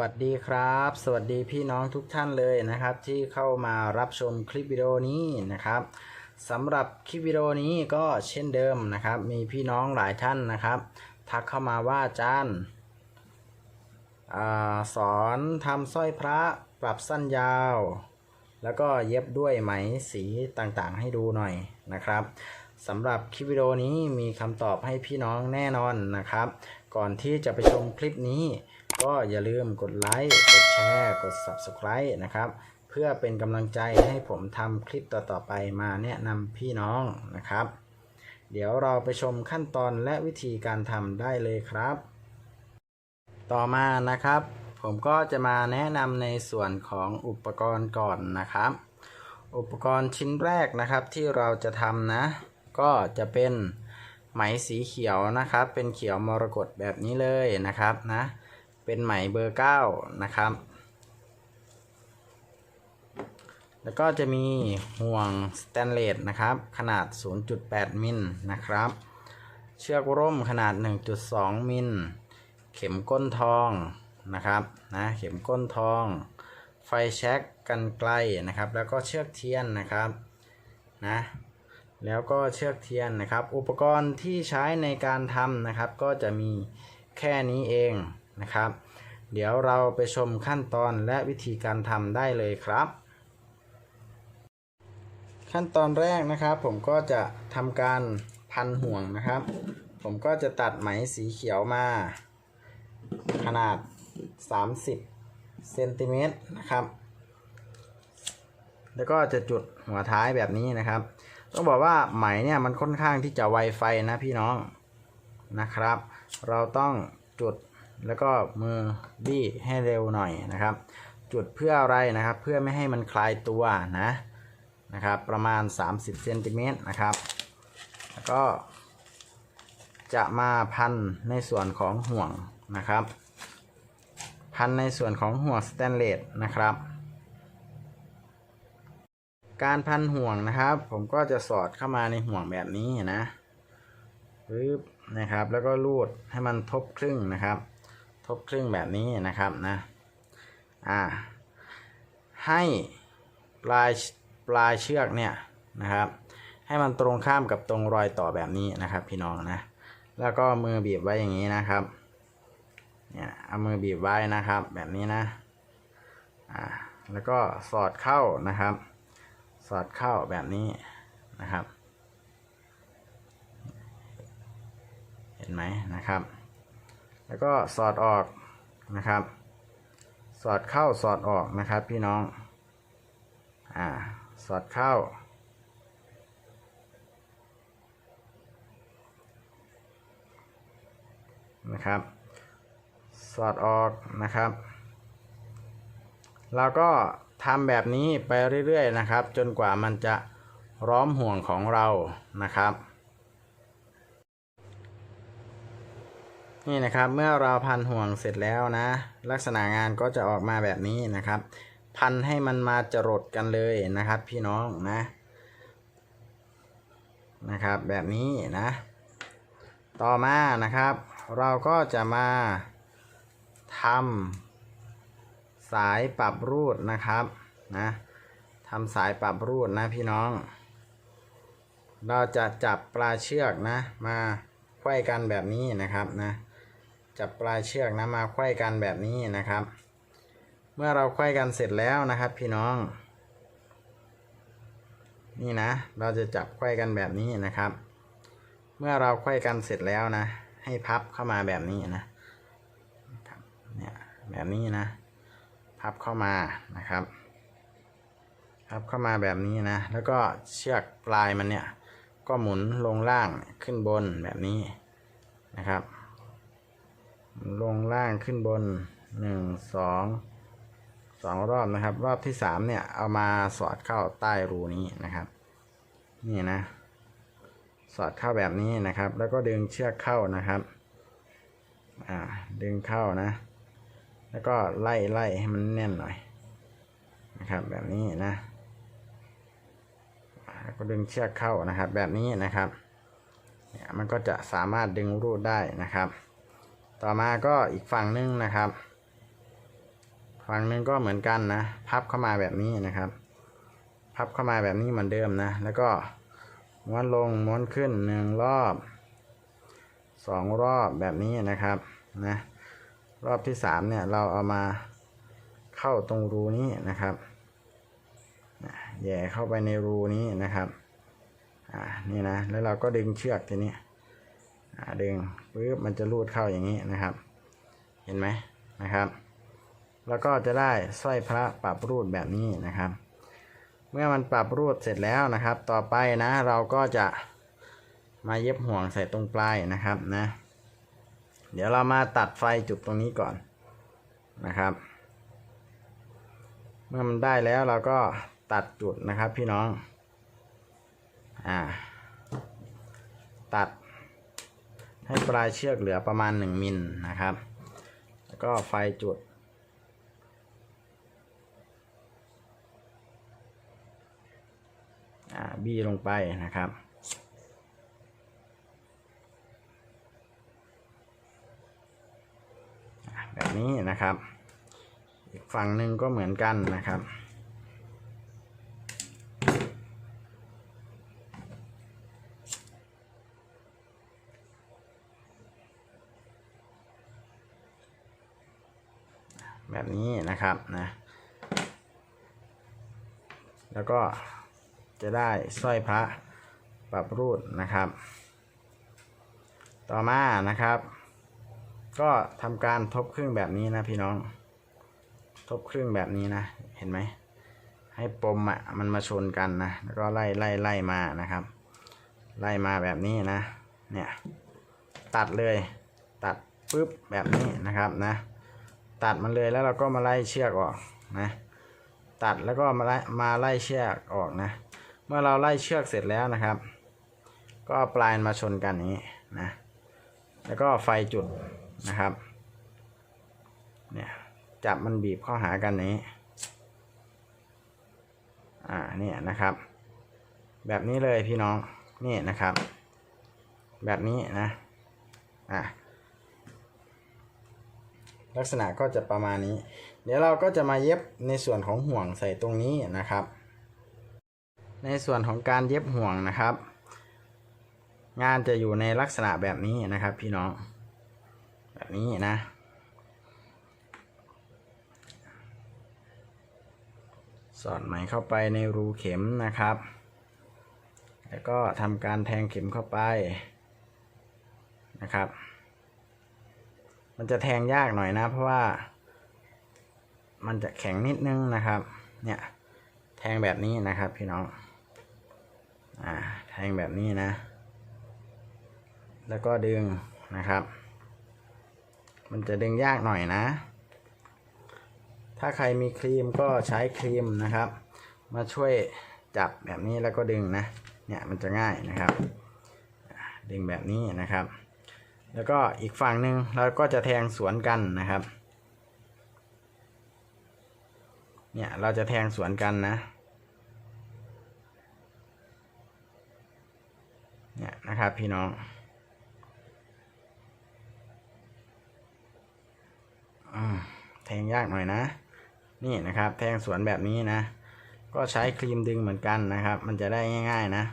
วัสดีครับ สวัสดีพี่น้องทุกท่านเลยนะครับ ที่เข้ามารับชมคลิปวิดีโอนี้นะครับสำหรับคลิปวิดีโอนี้ก็เช่นเดิมนะครับ มีพี่น้องหลายท่านนะครับ ทักเข้ามาว่าอาจารย์อสอนทำสร้อยพระปรับสั้นยาว แล้วก็เย็บด้วยไหมสีต่างๆ ให้ดูหน่อยนะครับสำหรับคลิปวิดีโอนี้มีคำตอบให้พี่น้องแน่นอนนะครับ ก่อนที่จะไปชมคลิปนี้ ก็อย่าลืมกดไลค์ กดแชร์ กด Subscribe นะครับ เพื่อเป็นกำลังใจให้ผมทำคลิปต่อๆไปมาแนะนำพี่น้องนะครับ เดี๋ยวเราไปชมขั้นตอนและวิธีการทำได้เลยครับ ต่อมานะครับ ผมก็จะมาแนะนำในส่วนของอุปกรณ์ก่อนนะครับ อุปกรณ์ชิ้นแรกนะครับที่เราจะทำนะ ก็จะเป็นไหมสีเขียวนะครับ เป็นเขียวมรกตแบบนี้เลยนะครับนะ เป็นไหมเบอร์9นะครับ แล้วก็จะมีห่วงสแตนเลสนะครับ ขนาด 0.8 มิลนะครับ เชือกร่มขนาด 1.2 มิล เข็มก้นทองนะครับนะเข็มก้นทอง ไฟแช็กกันไกลนะครับ แล้วก็เชือกเทียนนะครับนะแล้วก็เชือกเทียนนะครับ อุปกรณ์ที่ใช้ในการทำนะครับ ก็จะมีแค่นี้เอง นะครับ เดี๋ยวเราไปชมขั้นตอนและวิธีการทำได้เลยครับ ขั้นตอนแรกนะครับ ผมก็จะทำการพันห่วงนะครับ ผมก็จะตัดไหมสีเขียวมา ขนาด 30เซนติเมตรนะครับแล้วก็จะจุดหัวท้ายแบบนี้นะครับ ต้องบอกว่าไหมเนี่ยมันค่อนข้างที่จะไวไฟนะพี่น้องนะครับ เราต้องจุด แล้วก็มือบี้ให้เร็วหน่อยนะครับ จุดเพื่ออะไรนะครับ เพื่อไม่ให้มันคลายตัวนะนะครับ ประมาณ 30เซนติเมตรนะครับ แล้วก็ จะมาพันในส่วนของห่วงนะครับ พันในส่วนของห่วงสแตนเลสนะครับ การพันห่วงนะครับ ผมก็จะสอดเข้ามาในห่วงแบบนี้นะปึ๊บนะครับ แล้วก็ลูดให้มันทบครึ่งนะครับ ทบครึ่งแบบนี้นะครับนะอ่าให้ปลายปลายเชือกเนี่ยนะครับ ให้มันตรงข้ามกับตรงรอยต่อแบบนี้นะครับพี่น้องนะแล้วก็มือบีบไว้อย่างนี้นะครับเนี่ยเอามือบีบไว้นะครับแบบนี้นะอ่าแล้วก็สอดเข้านะครับ สอดเข้าแบบนี้นะครับ เห็นไหมนะครับ แล้วก็สอดออกนะครับ สอดเข้าสอดออกนะครับ พี่น้องอ่าสอดเข้า นะครับ สอดออกนะครับเราก็ทำแบบนี้ไปเรื่อยๆนะครับ จนกว่ามันจะร้อมห่วงของเรานะครับ นี่นะครับเมื่อเราพันห่วงเสร็จแล้วนะ ลักษณะงานก็จะออกมาแบบนี้นะครับ พันให้มันมาจรดกันเลยนะครับ พี่น้องนะนะครับ แบบนี้นะ ต่อมานะครับ เราก็จะมาทำสายปรับรูดนะครับนะทำสายปรับรูดนะพี่น้อง เราจะจับปลาเชือกนะ มาไขว้กันแบบนี้นะครับนะ จับปลายเชือกนะมาไขว้กันแบบนี้นะครับ เมื่อเราไขว้กันเสร็จแล้วนะครับ พี่น้อง นี่นะ เราจะจับไขว้กันแบบนี้นะครับ เมื่อเราไขว้กันเสร็จแล้วนะ ให้พับเข้ามาแบบนี้นะเนี่ยแบบนี้นะ พับเข้ามานะครับพับเข้ามาแบบนี้นะ แล้วก็เชือกปลายมันเนี่ยก็หมุนลงล่างขึ้นบนแบบนี้นะครับ ลงล่างขึ้นบนหนึ่งสองสองรอบนะครับ รอบที่สามเนี่ยเอามาสอดเข้าใต้รูนี้นะครับ นี่นะ สอดเข้าแบบนี้นะครับ แล้วก็ดึงเชือกเข้านะครับอ่าดึงเข้านะ แล้วก็ไล่ไล่ให้มันแน่นหน่อยนะครับแบบนี้นะแล้วก็ดึงเชือกเข้านะครับ แบบนี้นะครับเนี่ยมันก็จะสามารถดึงรูดได้นะครับ ต่อมาก็อีกฝั่งนึงนะครับ ฝั่งหนึ่งก็เหมือนกันนะ พับเข้ามาแบบนี้นะครับ พับเข้ามาแบบนี้เหมือนเดิมนะ แล้วก็ม้วนลงม้วนขึ้นหนึ่งรอบสองรอบแบบนี้นะครับนะรอบที่สามเนี่ยเราเอามาเข้าตรงรูนี้นะครับแย่เข้าไปในรูนี้นะครับอ่านี่นะแล้วเราก็ดึงเชือกทีนี้ ดึงปึ๊บมันจะรูดเข้าอย่างนี้นะครับ เห็นไหมนะครับ แล้วก็จะได้สร้อยพระปรับรูดแบบนี้นะครับ เมื่อมันปรับรูดเสร็จแล้วนะครับ ต่อไปนะเราก็จะมาเย็บห่วงใส่ตรงปลายนะครับนะ เดี๋ยวเรามาตัดไฟจุดตรงนี้ก่อนนะครับ เมื่อมันได้แล้วเราก็ตัดจุดนะครับพี่น้อง อ่า ตัด ให้ปลายเชือกเหลือประมาณ 1 มิลนะครับ แล้วก็ไฟจุด บี้ลงไปนะครับ แบบนี้นะครับ อีกฝั่งหนึ่งก็เหมือนกันนะครับ แบบนี้นะครับนะแล้วก็จะได้สร้อยพระปรับรูดนะครับ ต่อมานะครับ ก็ทำการทบครึ่งแบบนี้นะพี่น้อง ทบครึ่งแบบนี้นะ เห็นไหม ให้ปมอะมันมาชนกันนะ แล้วก็ไล่ไล่ไล่มานะครับ ไล่มาแบบนี้นะ เนี่ย ตัดเลย ตัดปุ๊บแบบนี้นะครับนะ ตัดมันเลยแล้วเราก็มาไล่เชือกออกนะตัดแล้วก็มาไล่มาไล่เชือกออกนะ เมื่อเราไล่เชือกเสร็จแล้วนะครับ ก็ปลายมาชนกันอย่างนี้นะแล้วก็ไฟจุดนะครับเนี่ยจับมันบีบเข้าหากันนี้อ่าเนี่ยนะครับ แบบนี้เลยพี่น้องนี่นะครับ แบบนี้นะอ่า ลักษณะก็จะประมาณนี้ เดี๋ยวเราก็จะมาเย็บในส่วนของห่วงใส่ตรงนี้นะครับ ในส่วนของการเย็บห่วงนะครับ งานจะอยู่ในลักษณะแบบนี้นะครับพี่น้อง แบบนี้นะสอดไหมเข้าไปในรูเข็มนะครับ แล้วก็ทำการแทงเข็มเข้าไปนะครับ มันจะแทงยากหน่อยนะ เพราะว่า มันจะแข็งนิดนึงนะครับ เนี่ย แทงแบบนี้นะครับ พี่น้อง อ่า แทงแบบนี้นะ แล้วก็ดึงนะครับ มันจะดึงยากหน่อยนะ ถ้าใครมีครีมก็ใช้ครีมนะครับ มาช่วยจับแบบนี้แล้วก็ดึงนะ เนี่ยมันจะง่ายนะครับ ดึงแบบนี้นะครับ แล้วก็อีกฝั่งหนึ่งเราก็จะแทงสวนกันนะครับ เนี่ยเราจะแทงสวนกันนะ เนี่ยนะครับพี่น้องอแทงยากหน่อยนะ นี่นะครับแทงสวนแบบนี้นะ ก็ใช้ครีมดึงเหมือนกันนะครับ มันจะได้ง่าย ๆนะ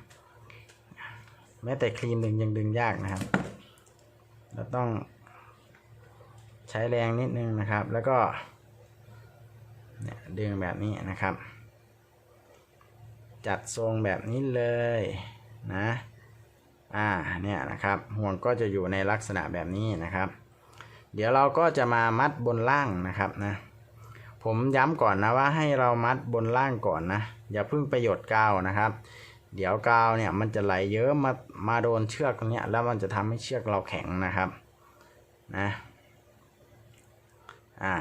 แม้แต่ครีมดึงยังดึงยากนะครับ เราต้องใช้แรงนิดนึงนะครับ แล้วก็เดึงแบบนี้นะครับ จัดทรงแบบนี้เลยนะอ่าเนี่ยนะครับห่วงก็จะอยู่ในลักษณะแบบนี้นะครับ เดี๋ยวเราก็จะมามัดบนล่างนะครับนะผมย้ำก่อนนะว่าให้เรามัดบนล่างก่อนนะอย่าเพิ่งไปหยดกาวนะครับ เดี๋ยวกาวเนี่ยมันจะไหลเยอะมามาโดนเชือกตรงเนี้ยแล้วมันจะทำให้เชือกเราแข็งนะครับนะอ่า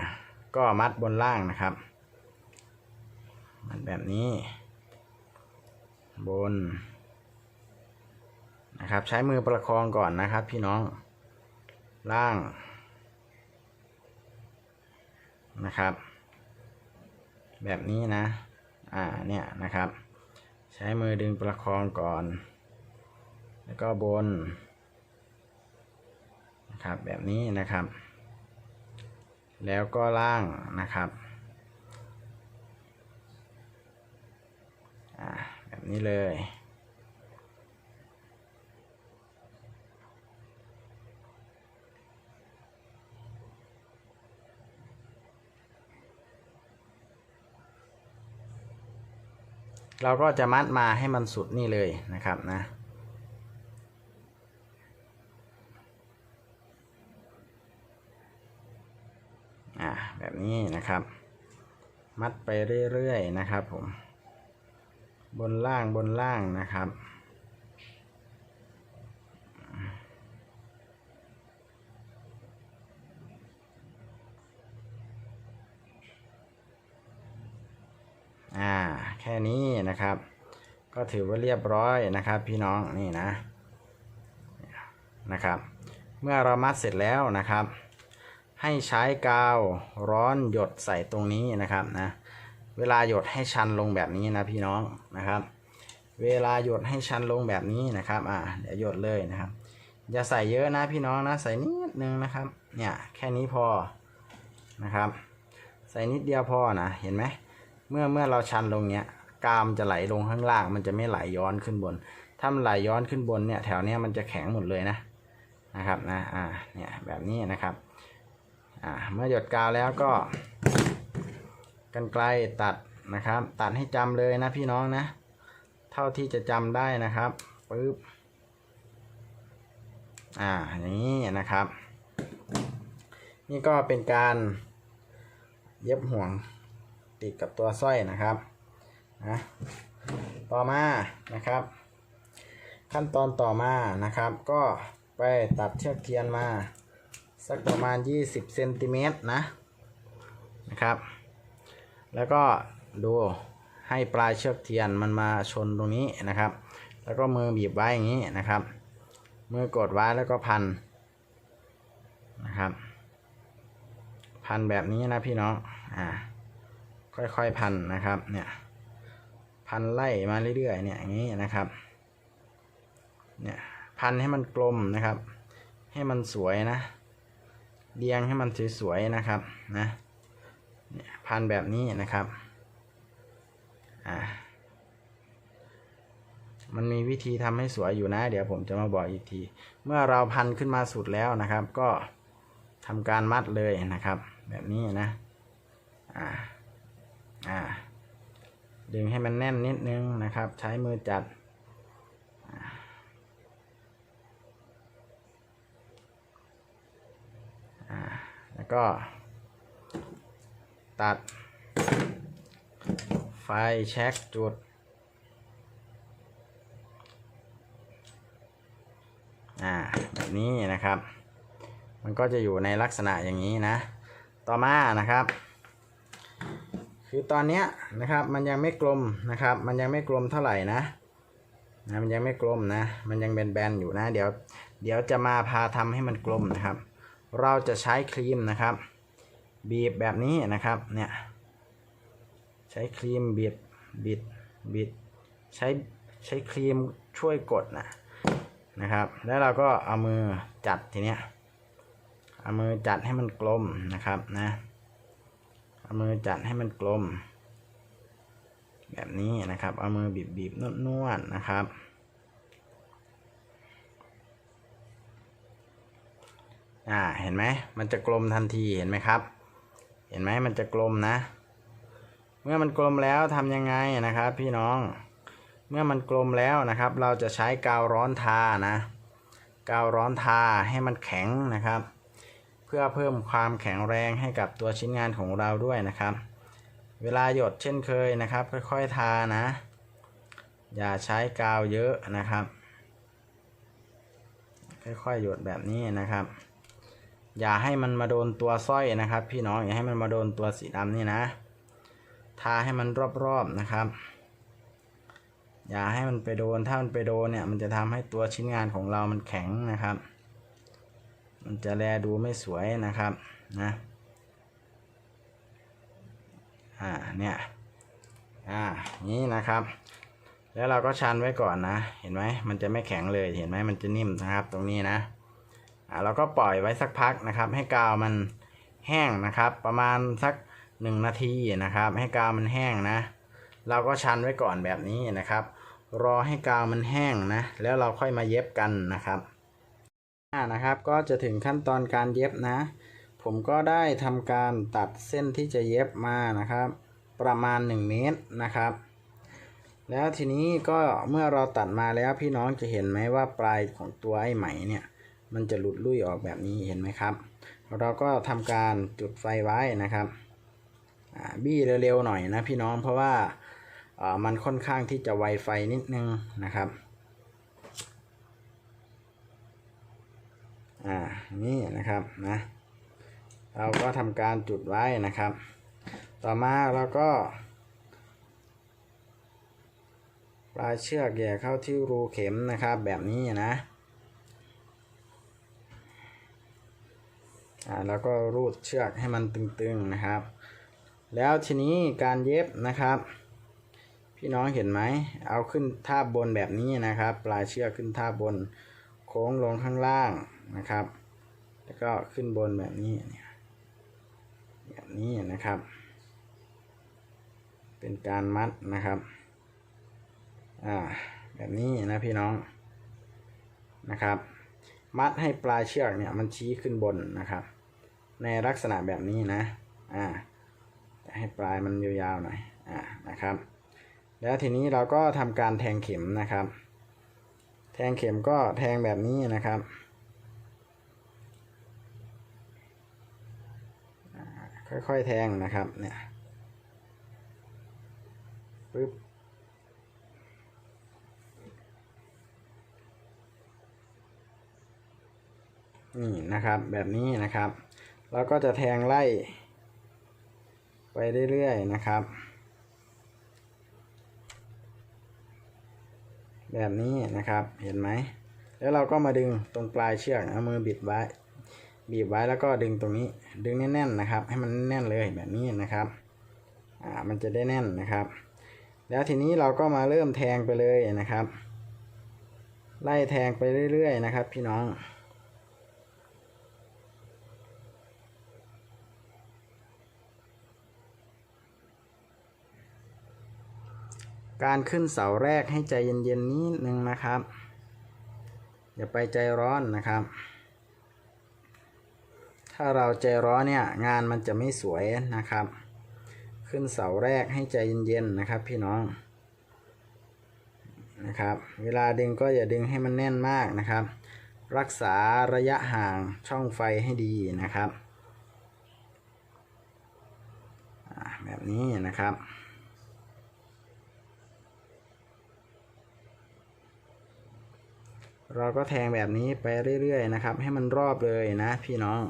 ก็มัดบนล่างนะครับ มันแบบนี้ บนนะครับใช้มือประคองก่อนนะครับ พี่น้องล่างนะครับ แบบนี้นะอ่าเนี่ยนะครับ ใช้มือดึงประคองก่อน แล้วก็บนนะครับแบบนี้นะครับ แล้วก็ล่างนะครับแบบนี้เลย เราก็จะมัดมาให้มันสุดนี่เลยนะครับนะอ่าแบบนี้นะครับ มัดไปเรื่อยๆนะครับผม บนล่างบนล่างนะครับ อ่าแค่นี้นะครับ ก็ถือว่าเรียบร้อยนะครับ พี่น้องนี่นะนะครับ เมื่อเรามัดเสร็จแล้วนะครับ ให้ใช้กาวร้อนหยดใส่ตรงนี้นะครับนะเวลาหยดให้ชันลงแบบนี้นะพี่น้องนะครับ เวลาหยดให้ชันลงแบบนี้นะครับอ่าเดี๋ยวหยดเลยนะครับอย่าใส่เยอะนะพี่น้องนะใส่นิดนึงนะครับเนี่ยแค่นี้พอนะครับ ใส่นิดเดียวพอนะเห็นไหมเมื่อเมื่อเราชันลงเนี้ย กามจะไหลลงข้างล่าง มันจะไม่ไหลย้อนขึ้นบน ถ้ามันไหลย้อนขึ้นบนเนี่ยแถวเนี้ยมันจะแข็งหมดเลยนะนะครับนะอ่าเนี่ยแบบนี้นะครับอ่าเมื่อหยดกาวแล้วก็กันไกลตัดนะครับ ตัดให้จำเลยนะพี่น้องนะ เท่าที่จะจำได้นะครับปึ๊บอ่าอย่างนี้นะครับ นี่ก็เป็นการเย็บห่วงติดกับตัวสร้อยนะครับ นะต่อมานะครับ ขั้นตอนต่อมานะครับ ก็ไปตัดเชือกเทียนมา สักประมาณ 20เซนติเมตรนะนะครับ แล้วก็ดูให้ปลายเชือกเทียนมันมาชนตรงนี้นะครับ แล้วก็มือบีบไว้อย่างนี้นะครับ มือกดไว้แล้วก็พันนะครับ พันแบบนี้นะพี่น้องอ่าค่อยๆพันนะครับเนี่ย พันไล่มาเรื่อยๆเนี่ยอย่างนี้นะครับเนี่ยพันให้มันกลมนะครับ ให้มันสวยนะเรียงให้มันสวยๆนะครับนะเนี่ยพันแบบนี้นะครับอ่ามันมีวิธีทำให้สวยอยู่นะ เดี๋ยวผมจะมาบอกอีกที เมื่อเราพันขึ้นมาสุดแล้วนะครับ ก็ทำการมัดเลยนะครับ แบบนี้นะอ่าอ่า ดึงให้มันแน่นนิดนึงนะครับ ใช้มือจัดแล้วก็ ตัด ไฟแช็กจุดอ่าแบบนี้นะครับ มันก็จะอยู่ในลักษณะอย่างนี้นะ ต่อมานะครับ คือตอนเนี้ยนะครับมันยังไม่กลมนะครับ มันยังไม่กลมเท่าไหร่นะนะมันยังไม่กลมนะ มันยังแบนๆอยู่นะ เดี๋ยวเดี๋ยวจะมาพาทำให้มันกลมนะครับ เราจะใช้ครีมนะครับ บีบแบบนี้นะครับเนี่ยใช้ครีมบีบบิดบิดใช้ใช้ครีมช่วยกดนะนะครับ แล้วเราก็เอามือจัดทีเนี้ยเอามือจัดให้มันกลมนะครับนะ เอามือจัดให้มันกลม แบบนี้นะครับ เอามือบีบบีบนวดนวดนะครับ อ่าเห็นไหมมันจะกลมทันทีเห็นไหมครับ เห็นไหมมันจะกลมนะ เมื่อมันกลมแล้วทำยังไงนะครับ พี่น้องเมื่อมันกลมแล้วนะครับ เราจะใช้กาวร้อนทานะ กาวร้อนทาให้มันแข็งนะครับ เพื่อเพิ่มความแข็งแรงให้กับตัวชิ้นงานของเราด้วยนะครับ เวลาหยดเช่นเคยนะครับ ค่อยๆทานะ อย่าใช้กาวเยอะนะครับ ค่อยๆหยดแบบนี้นะครับ อย่าให้มันมาโดนตัวสร้อยนะครับ พี่น้องอย่าให้มันมาโดนตัวสีดำนี่นะ ทาให้มันรอบๆนะครับอย่าให้มันไปโดน ถ้ามันไปโดนเนี่ย มันจะทำให้ตัวชิ้นงานของเรามันแข็งนะครับ มันจะแลดูไม่สวยนะครับนะอ่าเนี่ยอ่านี้นะครับ แล้วเราก็ชันไว้ก่อนนะ เห็นไหมมันจะไม่แข็งเลยเห็นไหมมันจะนิ่มนะครับ ตรงนี้นะอ่าเราก็ปล่อยไว้สักพักนะครับ ให้กาวมันแห้งนะครับ ประมาณสักหนึ่งนาทีนะครับ ให้กาวมันแห้งนะ เราก็ชันไว้ก่อนแบบนี้นะครับ รอให้กาวมันแห้งนะ แล้วเราค่อยมาเย็บกันนะครับ นะครับก็จะถึงขั้นตอนการเย็บนะ ผมก็ได้ทำการตัดเส้นที่จะเย็บมานะครับ ประมาณ 1 เมตรนะครับ แล้วทีนี้ก็เมื่อเราตัดมาแล้วพี่น้องจะเห็นไหมว่าปลายของตัวไอ้ไหมเนี่ย มันจะหลุดลุ่ยออกแบบนี้เห็นไหมครับ เราก็ทำการจุดไฟไว้นะครับบี้เร็วๆหน่อยนะพี่น้องเพราะว่าอ่ามันค่อนข้างที่จะไวไฟนิดนึงนะครับ อ่านี่นะครับนะเราก็ทำการจุดไว้นะครับ ต่อมาเราก็ปลายเชือกแหย่เข้าที่รูเข็มนะครับ แบบนี้นะอ่าแล้วก็รูดเชือกให้มันตึงๆนะครับ แล้วทีนี้การเย็บนะครับพี่น้องเห็นไหม เอาขึ้นท่าบนแบบนี้นะครับ ปลายเชือกขึ้นท่าบน โค้งลงข้างล่าง นะครับ แล้วก็ขึ้นบนแบบนี้แบบนี้นะครับ เป็นการมัดนะครับอ่าแบบนี้นะพี่น้องนะครับ มัดให้ปลายเชือกเนี่ยมันชี้ขึ้นบนนะครับ ในลักษณะแบบนี้นะอ่าให้ปลายมันยาวๆหน่อยอ่านะครับ แล้วทีนี้เราก็ทำการแทงเข็มนะครับ แทงเข็มก็แทงแบบนี้นะครับอ่า ค่อยๆแทงนะครับเนี่ยปึ๊บนี่นะครับแบบนี้นะครับเราก็จะแทงไล่ ไปเรื่อยๆนะครับ แบบนี้นะครับเห็นไหม แล้วเราก็มาดึงตรงปลายเชือกเอามือบิดไว้ บีบไว้แล้วก็ดึงตรงนี้ ดึงแน่นๆนะครับ ให้มันแน่นเลยแบบนี้นะครับอ่ามันจะได้แน่นนะครับ แล้วทีนี้เราก็มาเริ่มแทงไปเลยนะครับ ไล่แทงไปเรื่อยๆนะครับ พี่น้องการขึ้นเสาแรกให้ใจเย็นๆนิดนึงนะครับ อย่าไปใจร้อนนะครับ ถ้าเราใจร้อนเนี่ยงานมันจะไม่สวยนะครับ ขึ้นเสาแรกให้ใจเย็นๆนะครับ พี่น้องนะครับ เวลาดึงก็อย่าดึงให้มันแน่นมากนะครับ รักษาระยะห่างช่องไฟให้ดีนะครับแบบนี้นะครับเราก็แทงแบบนี้ไปเรื่อยๆนะครับ ให้มันรอบเลยนะพี่น้อง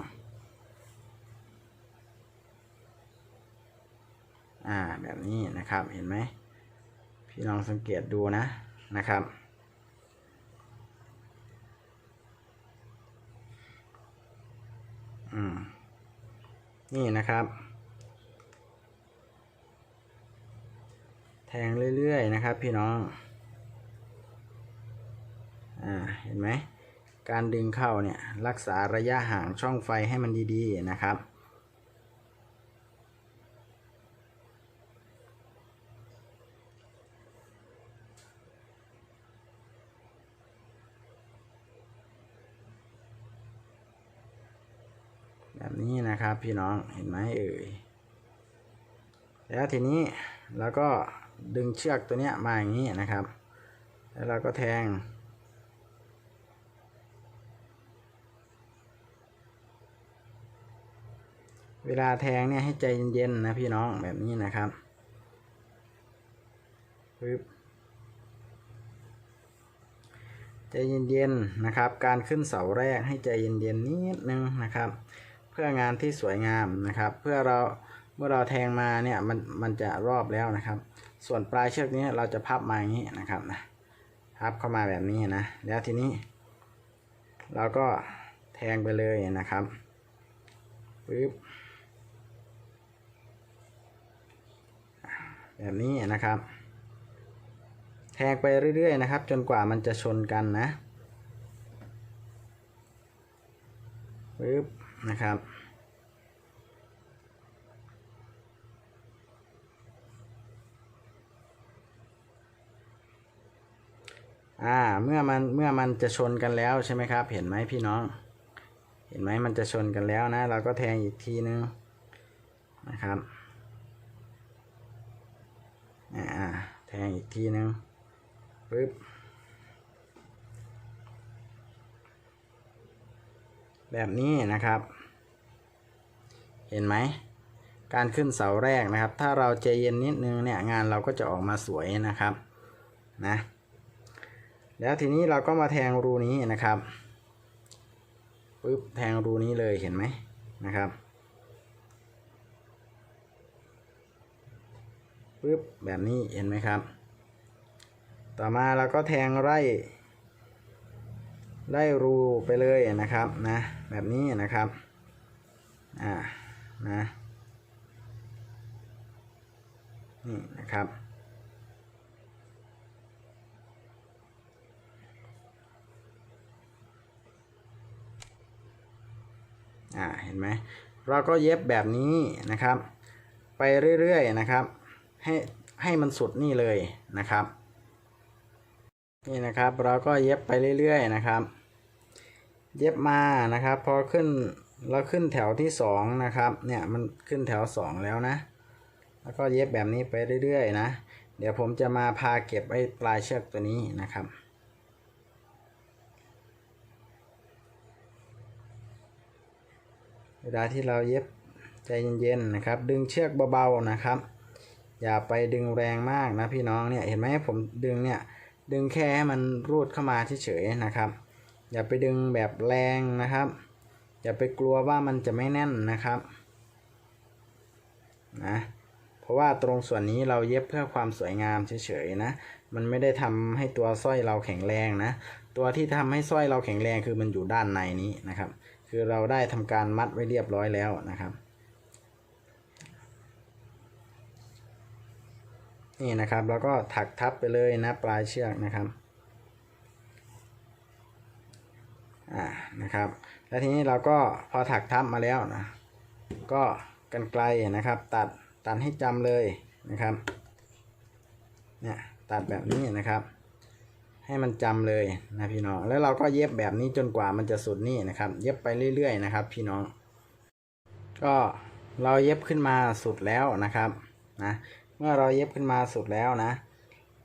อ่าแบบนี้นะครับเห็นไหมพี่น้องสังเกตดูนะนะครับ อืมนี่นะครับ แทงเรื่อยๆนะครับพี่น้อง อ่าเห็นไหมการดึงเข้าเนี่ยรักษาระยะห่างช่องไฟให้มันดีๆนะครับ นี้นะครับ พี่น้องเห็นไหมเอ่ยแล้วทีนี้เราก็ดึงเชือกตัวเนี้ยมาอย่างนี้นะครับ แล้วเราก็แทง เวลาแทงเนี่ยให้ใจเย็นๆนะพี่น้องแบบนี้นะครับปึ๊บใจเย็นๆนะครับ การขึ้นเสาแรกให้ใจเย็นๆนิดนึงนะครับ พื่องานที่สวยงามนะครับ เพื่อเราเมื่อเราแทงมาเนี่ยมันมันจะรอบแล้วนะครับ ส่วนปลายเชือกนี้เราจะพับมาอย่างนี้นะครับนะพับเข้ามาแบบนี้นะ แล้วทีนี้ เราก็แทงไปเลยนะครับปึ๊บแบบนี้นะครับ แทงไปเรื่อยๆนะครับ จนกว่ามันจะชนกันนะปึ๊บ นะครับ อ่า เมื่อมันเมื่อมันจะชนกันแล้วใช่ไหมครับ เห็นไหมพี่น้อง เห็นไหมมันจะชนกันแล้วนะ เราก็แทงอีกทีนึงนะครับอ่าแทงอีกทีนึงปึ๊บ แบบนี้นะครับ เห็นไหม การขึ้นเสาแรกนะครับ ถ้าเราใจเย็นนิดนึงเนี่ยงานเราก็จะออกมาสวยนะครับนะแล้วทีนี้เราก็มาแทงรูนี้นะครับปึ๊บแทงรูนี้เลยเห็นไหมนะครับปึ๊บแบบนี้เห็นไหมครับ ต่อมาเราก็แทงไล่ ไล่รูไปเลยนะครับนะแบบนี้นะครับอ่านะนี่นะครับอ่าเห็นไหมเราก็เย็บแบบนี้นะครับ ไปเรื่อยๆนะครับ ให้ให้มันสุดนี่เลยนะครับ นี่นะครับเราก็เย็บไปเรื่อยๆนะครับ เย็บมานะครับ พอขึ้นเราขึ้นแถวที่สองนะครับ เนี่ยมันขึ้นแถวสองแล้วนะ แล้วก็เย็บแบบนี้ไปเรื่อยๆนะ เดี๋ยวผมจะมาพาเก็บไอ้ปลายเชือกตัวนี้นะครับเวลาที่เราเย็บใจเย็นๆนะครับ ดึงเชือกเบาๆนะครับ อย่าไปดึงแรงมากนะพี่น้องเนี่ยเห็นไหมผมดึงเนี่ยดึงแค่ให้มันรูดเข้ามาเฉยๆนะครับ อย่าไปดึงแบบแรงนะครับ อย่าไปกลัวว่ามันจะไม่แน่นนะครับนะเพราะว่าตรงส่วนนี้เราเย็บเพื่อความสวยงามเฉยๆนะ มันไม่ได้ทำให้ตัวสร้อยเราแข็งแรงนะ ตัวที่ทำให้สร้อยเราแข็งแรงคือมันอยู่ด้านในนี้นะครับ คือเราได้ทำการมัดไว้เรียบร้อยแล้วนะครับ นี่นะครับแล้วก็ถักทับไปเลยนะปลายเชือกนะครับ อ่านะครับ แล้วทีนี้เราก็พอถักทับมาแล้วนะก็กันไกลนะครับ ตัดตัดให้จำเลยนะครับเนี่ยตัดแบบนี้นะครับ ให้มันจำเลยนะพี่น้องแล้วเราก็เย็บแบบนี้จนกว่ามันจะสุดนี่นะครับ เย็บไปเรื่อยๆนะครับ พี่น้อง ก็เราเย็บขึ้นมาสุดแล้วนะครับนะเมื่อเราเย็บขึ้นมาสุดแล้วนะ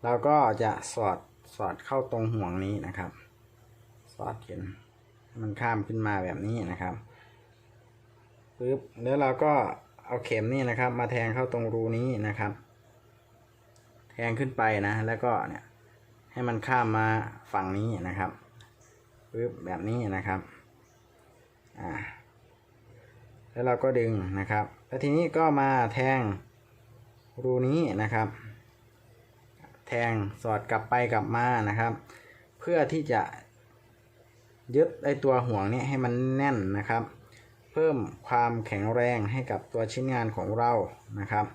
เราก็จะสอดสอดเข้าตรงห่วงนี้นะครับ สอดเห็น มันข้ามขึ้นมาแบบนี้นะครับปึ๊บแล้วเราก็เอาเข็มนี่นะครับ มาแทงเข้าตรงรูนี้นะครับ แทงขึ้นไปนะ แล้วก็เนี่ยให้มันข้ามมาฝั่งนี้นะครับปึ๊บแบบนี้นะครับอ่าแล้วเราก็ดึงนะครับ แล้วทีนี้ก็มาแทงรูนี้นะครับ แทงสอดกลับไปกลับมานะครับ เพื่อที่จะ ยึดไอตัวห่วงนี้ให้มันแน่นนะครับ เพิ่มความแข็งแรงให้กับตัวชิ้นงานของเรานะครับ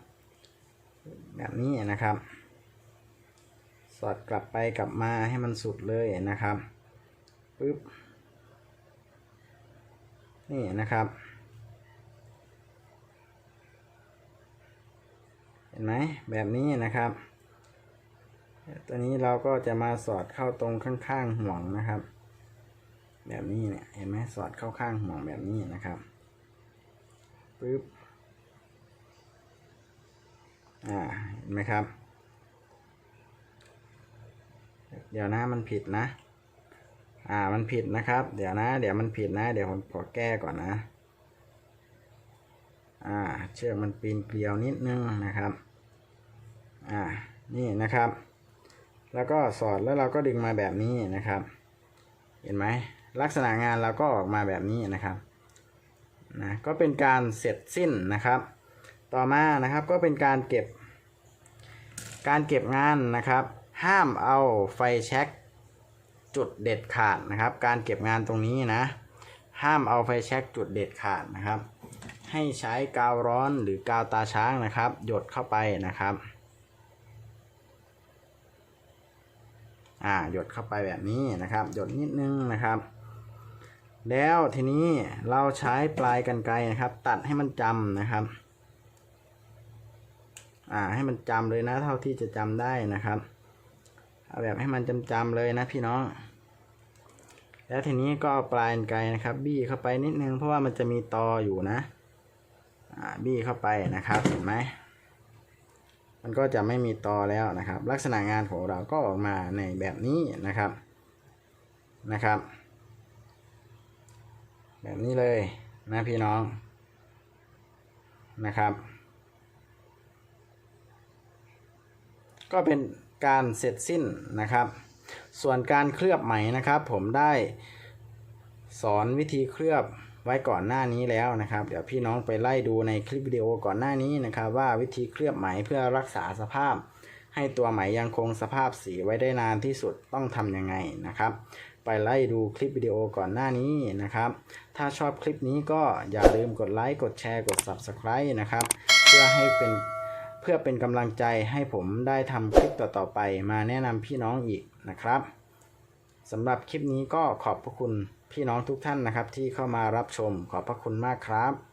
แบบนี้นะครับ สอดกลับไปกลับมาให้มันสุดเลยนะครับปึ๊บนี่นะครับ เห็นไหมแบบนี้นะครับ ตัวนี้เราก็จะมาสอดเข้าตรงข้างๆห่วงนะครับ แบบนี้เนี่ยเห็นไหมสอดเข้าข้างห่วงแบบนี้นะครับปึ๊บอ่าเห็นไหมครับ เดี๋ยวนะมันผิดนะ อ่ามันผิดนะครับ เดี๋ยวนะ เดี๋ยวมันผิดนะ เดี๋ยวผมขอแก้ก่อนนะอ่าเชือกมันปีนเกลียวนิดนึงนะครับอ่านี่นะครับ แล้วก็สอดแล้วเราก็ดึงมาแบบนี้นะครับ เห็นไหม ลักษณะงานเราก็ออกมาแบบนี้นะครับนะก็เป็นการเสร็จสิ้นนะครับ ต่อมานะครับก็เป็นการเก็บ การเก็บงานนะครับ ห้ามเอาไฟแช็กจุดเด็ดขาดนะครับ การเก็บงานตรงนี้นะ ห้ามเอาไฟแช็กจุดเด็ดขาดนะครับ ให้ใช้กาวร้อนหรือกาวตาช้างนะครับ หยดเข้าไปนะครับอ่าหยดเข้าไปแบบนี้นะครับ หยดนิดนึงนะครับ แล้วทีนี้เราใช้ปลายกันไกรนะครับ ตัดให้มันจำนะครับ อ่าให้มันจำเลยนะ เท่าที่จะจำได้นะครับเอาแบบให้มันจำๆเลยนะพี่น้อง แล้วทีนี้ก็ปลายกรรไกรนะครับ บี้เข้าไปนิดนึงเพราะว่ามันจะมีตออยู่นะ อ่าบี้เข้าไปนะครับเห็นไหมมันก็จะไม่มีตอแล้วนะครับ ลักษณะงานของเราก็ออกมาในแบบนี้นะครับนะครับ แบบนี้เลยนะพี่น้องนะครับ ก็เป็นการเสร็จสิ้นนะครับ ส่วนการเคลือบไหมนะครับ ผมได้สอนวิธีเคลือบไว้ก่อนหน้านี้แล้วนะครับ เดี๋ยวพี่น้องไปไล่ดูในคลิปวิดีโอก่อนหน้านี้นะครับ ว่าวิธีเคลือบไหมเพื่อรักษาสภาพ ให้ตัวไหมยังคงสภาพสีไว้ได้นานที่สุดต้องทำยังไงนะครับ ไปไล่ดูคลิปวิดีโอก่อนหน้านี้นะครับ ถ้าชอบคลิปนี้ก็อย่าลืมกดไลค์ กดแชร์ กด Subscribe นะครับ เพื่อให้เป็นเพื่อเป็นกำลังใจให้ผมได้ทำคลิปต่อๆไปมาแนะนำพี่น้องอีกนะครับสำหรับคลิปนี้ก็ขอบพระคุณพี่น้องทุกท่านนะครับ ที่เข้ามารับชมขอบพระคุณมากครับ